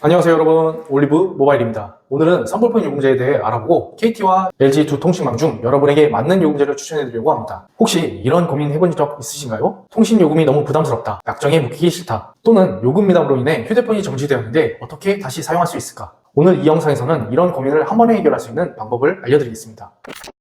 안녕하세요 여러분 올리브 모바일입니다 오늘은 선불폰 요금제에 대해 알아보고 KT와 LG 두 통신망 중 여러분에게 맞는 요금제를 추천해 드리려고 합니다 혹시 이런 고민 해본 적 있으신가요? 통신 요금이 너무 부담스럽다 약정에 묶이기 싫다 또는 요금 미담으로 인해 휴대폰이 정지되었는데 어떻게 다시 사용할 수 있을까? 오늘 이 영상에서는 이런 고민을 한 번에 해결할 수 있는 방법을 알려드리겠습니다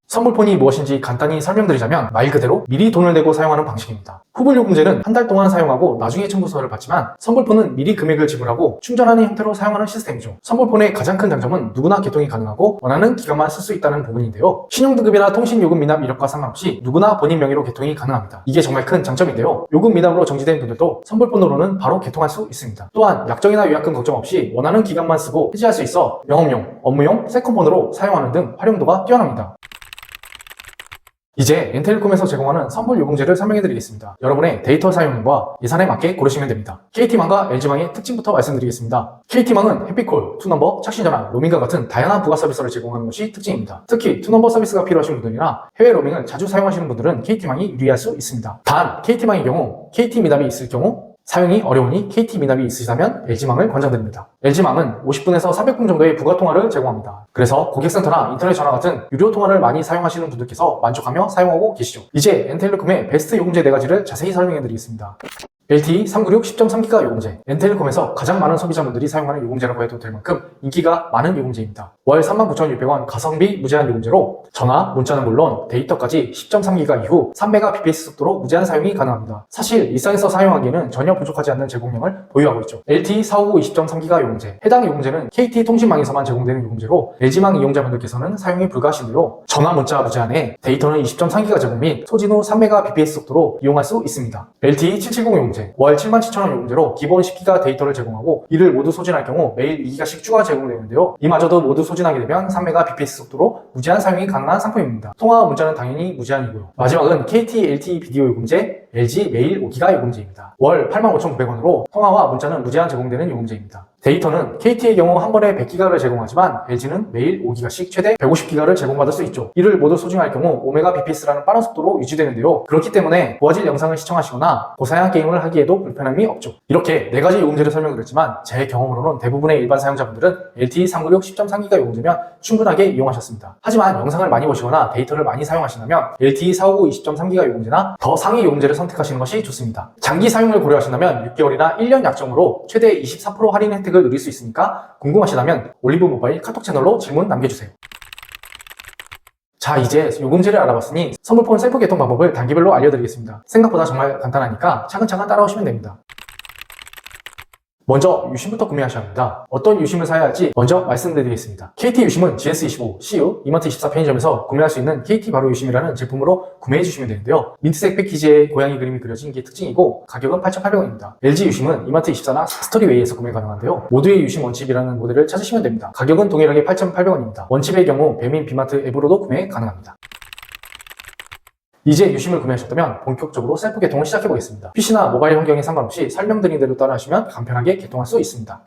선불폰이 무엇인지 간단히 설명드리자면 말 그대로 미리 돈을 내고 사용하는 방식입니다. 후불요금제는 한 달 동안 사용하고 나중에 청구서를 받지만 선불폰은 미리 금액을 지불하고 충전하는 형태로 사용하는 시스템이죠. 선불폰의 가장 큰 장점은 누구나 개통이 가능하고 원하는 기간만 쓸 수 있다는 부분인데요. 신용등급이나 통신요금 미납 이력과 상관없이 누구나 본인 명의로 개통이 가능합니다. 이게 정말 큰 장점인데요. 요금 미납으로 정지된 분들도 선불폰으로는 바로 개통할 수 있습니다. 또한 약정이나 위약금 걱정 없이 원하는 기간만 쓰고 해지할 수 있어 영업용, 업무용, 세컨폰으로 사용하는 등 활용도가 뛰어납니다. 이제 엔텔콤에서 제공하는 선불 요금제를 설명해 드리겠습니다. 여러분의 데이터 사용량과 예산에 맞게 고르시면 됩니다. KT망과 LG망의 특징부터 말씀드리겠습니다. KT망은 해피콜, 투넘버, 착신전화, 로밍과 같은 다양한 부가 서비스를 제공하는 것이 특징입니다. 특히 투넘버 서비스가 필요하신 분들이나 해외 로밍을 자주 사용하시는 분들은 KT망이 유리할 수 있습니다. 단, KT망의 경우 KT 미납이 있을 경우 사용이 어려우니 KT 미납이 있으시다면 LG망을 권장드립니다. LG망은 50분에서 300분 정도의 부가 통화를 제공합니다. 그래서 고객센터나 인터넷 전화 같은 유료 통화를 많이 사용하시는 분들께서 만족하며 사용하고 계시죠. 이제 엔텔레콤의 베스트 요금제 4가지를 자세히 설명해 드리겠습니다. LTE 396 10.3기가 요금제 엔텔레콤에서 가장 많은 소비자분들이 사용하는 요금제라고 해도 될 만큼 인기가 많은 요금제입니다. 월 39,600원 가성비 무제한 요금제로 전화, 문자는 물론 데이터까지 10.3기가 이후 3메가bps 속도로 무제한 사용이 가능합니다. 사실 일상에서 사용하기에는 전혀 부족하지 않는 제공량을 보유하고 있죠. LTE 459 20.3기가 요금제 해당 요금제는 KT 통신망에서만 제공되는 요금제로 LG망 이용자분들께서는 사용이 불가하신데요. 전화, 문자 무제한에 데이터는 20.3기가 제공 및 소진 후 3메가bps 속도로 이용할 수 있습니다. LTE 770 요금제 월 77,000원 요금제로 기본 10기가 데이터를 제공하고 이를 모두 소진할 경우 매일 2기가씩 추가 제공되는데요. 이마저도 모두 소진하게 되면 3메가bps 속도로 무제한 사용이 가능한 상품입니다. 통화와 문자는 당연히 무제한이고요. 마지막은 KT LTE 비디오 요금제 LG 매일 5기가 요금제입니다. 월 85,900원으로 통화와 문자는 무제한 제공되는 요금제입니다. 데이터는 KT의 경우 한 번에 100기가를 제공하지만 LG는 매일 5기가씩 최대 150기가를 제공받을 수 있죠. 이를 모두 소진할 경우 5메가bps라는 빠른 속도로 유지되는데요. 그렇기 때문에 고화질 영상을 시청하시거나 고사양 게임을 하기에도 불편함이 없죠. 이렇게 네 가지 요금제를 설명드렸지만 제 경험으로는 대부분의 일반 사용자분들은 LTE 396 10.3기가 요금제면 충분하게 이용하셨습니다. 하지만 영상을 많이 보시거나 데이터를 많이 사용하신다면 LTE 459 20.3기가 요금제나 더 상위 요금제를 선택하시는 것이 좋습니다. 장기 사용을 고려하신다면 6개월이나 1년 약정으로 최대 24% 할인 혜택을 누릴 수 있으니까 궁금하시다면 올리브 모바일 카톡 채널로 질문 남겨주세요. 자 이제 요금제를 알아봤으니 선물폰 셀프 개통 방법을 단계별로 알려드리겠습니다. 생각보다 정말 간단하니까 차근차근 따라오시면 됩니다. 먼저 유심부터 구매하셔야 합니다. 어떤 유심을 사야 할지 먼저 말씀드리겠습니다. KT 유심은 GS25, CU, 이마트24 편의점에서 구매할 수 있는 KT 바로 유심이라는 제품으로 구매해 주시면 되는데요. 민트색 패키지에 고양이 그림이 그려진 게 특징이고 가격은 8,800원입니다. LG 유심은 이마트24나 스토리웨이에서 구매 가능한데요. 모두의 유심 원칩이라는 모델을 찾으시면 됩니다. 가격은 동일하게 8,800원입니다. 원칩의 경우 배민 비마트 앱으로도 구매 가능합니다. 이제 유심을 구매하셨다면 본격적으로 셀프 개통을 시작해 보겠습니다. PC나 모바일 환경에 상관없이 설명드린 대로 따라하시면 간편하게 개통할 수 있습니다.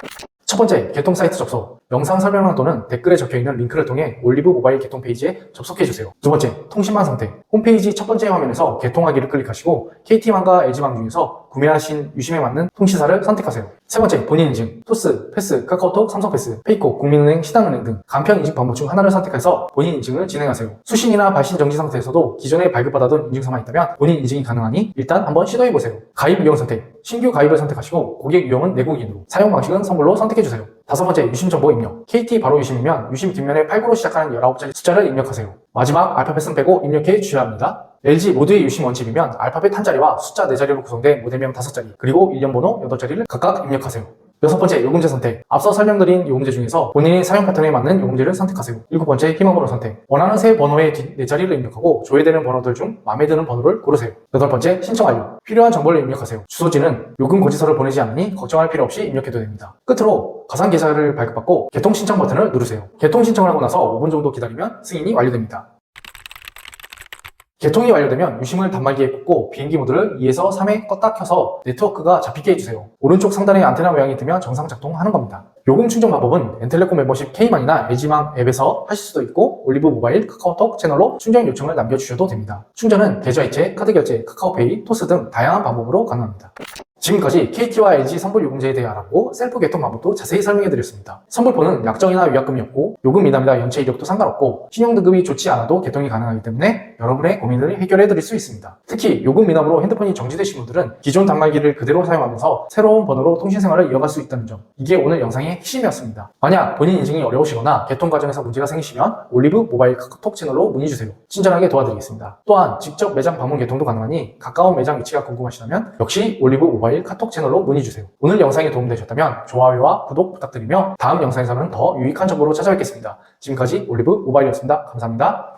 첫 번째, 개통 사이트 접속. 영상 설명란 또는 댓글에 적혀 있는 링크를 통해 올리브 모바일 개통 페이지에 접속해 주세요. 두 번째, 통신망 상태. 홈페이지 첫 번째 화면에서 개통하기를 클릭하시고 KT망과 LG망 중에서 구매하신 유심에 맞는 통신사를 선택하세요. 세 번째, 본인 인증. 토스, 패스, 카카오톡, 삼성패스, 페이코, 국민은행, 시당은행 등 간편 인증 방법 중 하나를 선택해서 본인 인증을 진행하세요. 수신이나 발신 정지 상태에서도 기존에 발급받아둔 인증서만 있다면 본인 인증이 가능하니 일단 한번 시도해보세요. 가입 유형 선택. 신규 가입을 선택하시고 고객 유형은 내국인으로 사용 방식은 선불로 선택해주세요. 다섯 번째, 유심 정보 입력. KT 바로 유심이면 유심 뒷면에 89로 시작하는 19자리 숫자를 입력하세요. 마지막 알파벳은 빼고 입력해 주셔야 합니다. LG 모두의 유심 원칙이면 알파벳 한 자리와 숫자 4자리로 구성된 모델명 5자리, 그리고 일련 번호 8자리를 각각 입력하세요. 여섯 번째, 요금제 선택. 앞서 설명드린 요금제 중에서 본인의 사용 패턴에 맞는 요금제를 선택하세요. 일곱 번째, 희망번호 선택. 원하는 새 번호의 뒷 4자리를 입력하고 조회되는 번호들 중 마음에 드는 번호를 고르세요. 여덟 번째, 신청 완료. 필요한 정보를 입력하세요. 주소지는 요금 고지서를 보내지 않으니 걱정할 필요 없이 입력해도 됩니다. 끝으로 가상 계좌를 발급받고 개통 신청 버튼을 누르세요. 개통 신청을 하고 나서 5분 정도 기다리면 승인이 완료됩니다. 개통이 완료되면 유심을 단말기에 꽂고 비행기 모드를 2에서 3에 껐다 켜서 네트워크가 잡히게 해주세요. 오른쪽 상단에 안테나 모양이 뜨면 정상 작동하는 겁니다. 요금 충전 방법은 엔텔레콤 멤버십 K망이나 LG망 앱에서 하실 수도 있고 올리브 모바일 카카오톡 채널로 충전 요청을 남겨주셔도 됩니다. 충전은 계좌이체, 카드 결제, 카카오페이, 토스 등 다양한 방법으로 가능합니다. 지금까지 KT와 LG 선불 요금제에 대해 알아보고 셀프 개통 방법도 자세히 설명해드렸습니다. 선불폰은 약정이나 위약금이 없고 요금 미납이나 연체 이력도 상관없고 신용등급이 좋지 않아도 개통이 가능하기 때문에 여러분의 고민을 해결해드릴 수 있습니다. 특히 요금 미납으로 핸드폰이 정지되신 분들은 기존 단말기를 그대로 사용하면서 새로운 번호로 통신생활을 이어갈 수 있다는 점 이게 오늘 영상의 핵심이었습니다. 만약 본인 인증이 어려우시거나 개통 과정에서 문제가 생기시면 올리브 모바일 카카오톡 채널로 문의주세요. 친절하게 도와드리겠습니다. 또한 직접 매장 방문 개통도 가능하니 가까운 매장 위치가 궁금하시다면 역시 올리브 모바일 카톡 채널로 문의 주세요. 오늘 영상이 도움되셨다면 좋아요와 구독 부탁드리며 다음 영상에서는 더 유익한 정보로 찾아뵙겠습니다. 지금까지 올리브 모바일이었습니다. 감사합니다.